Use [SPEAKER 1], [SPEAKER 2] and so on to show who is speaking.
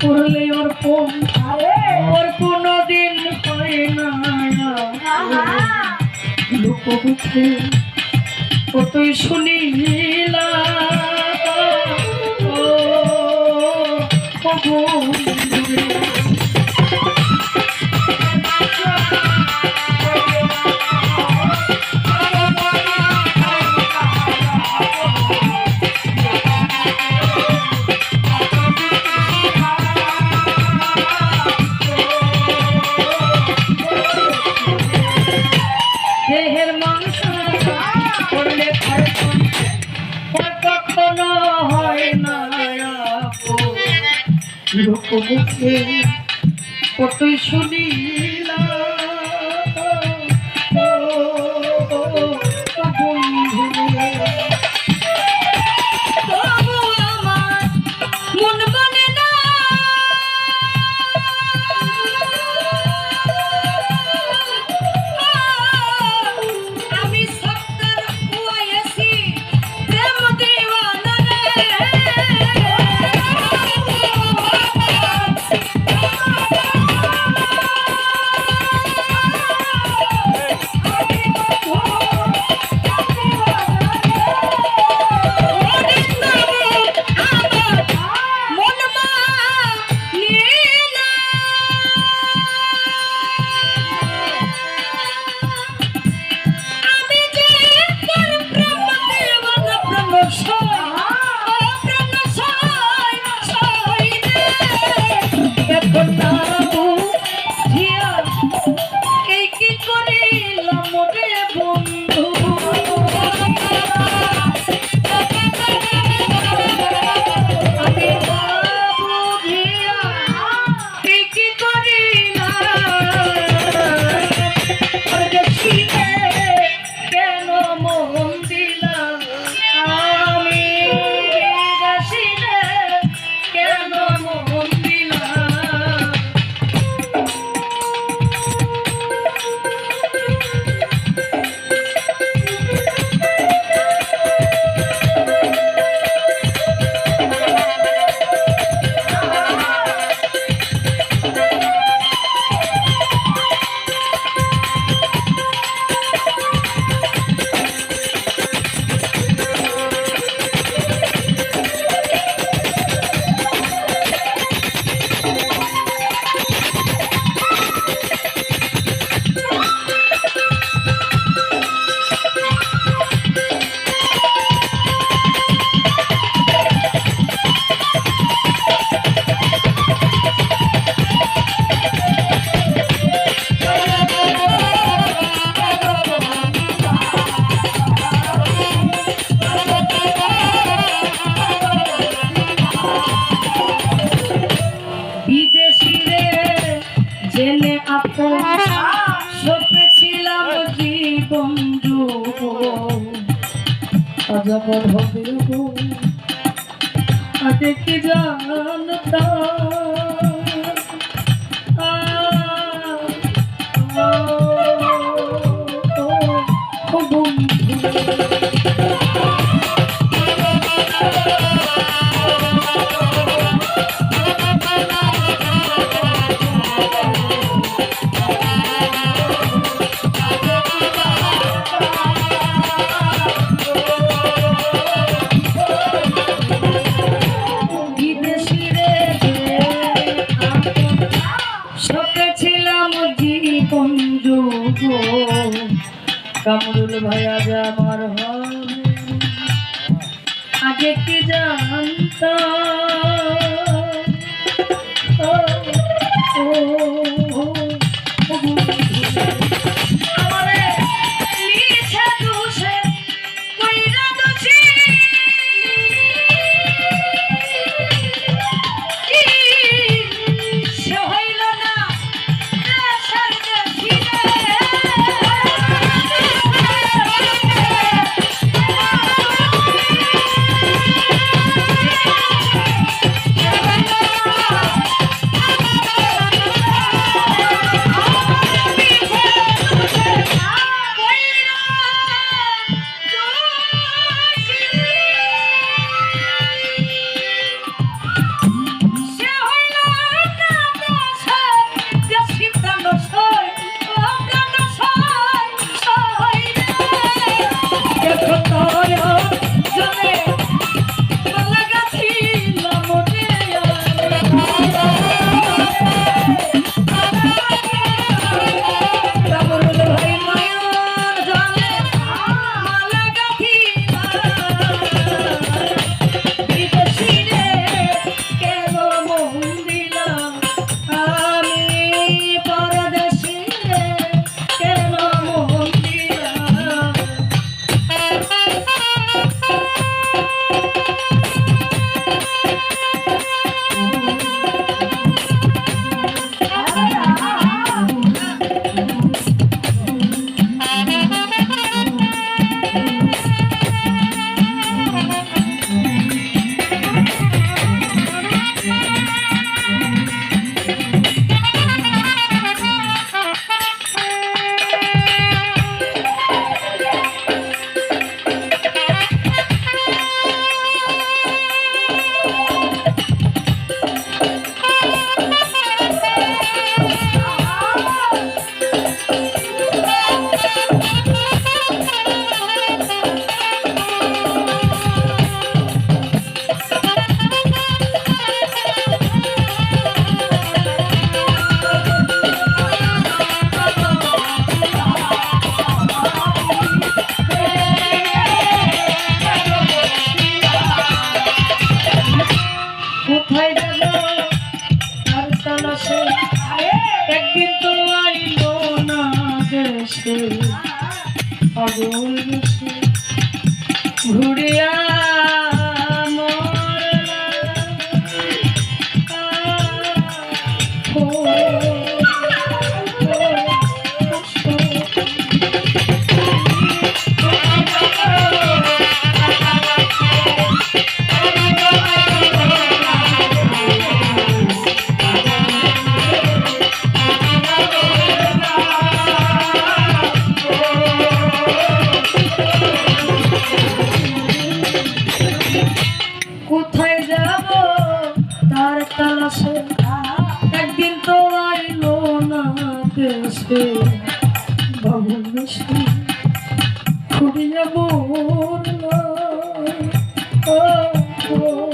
[SPEAKER 1] পড়লে ওর ফোন ওর কোনোদিন পায় না লোকবুকে ও তুই শুনিলা ও মুখে কতই শুনিলাম জেনে আপন সপেছিলাম জীবন অজবর হবে দেখতে জানতা কামরুল ভাইয়া যাবার হবে আগে কি জানত ও Oh Oh,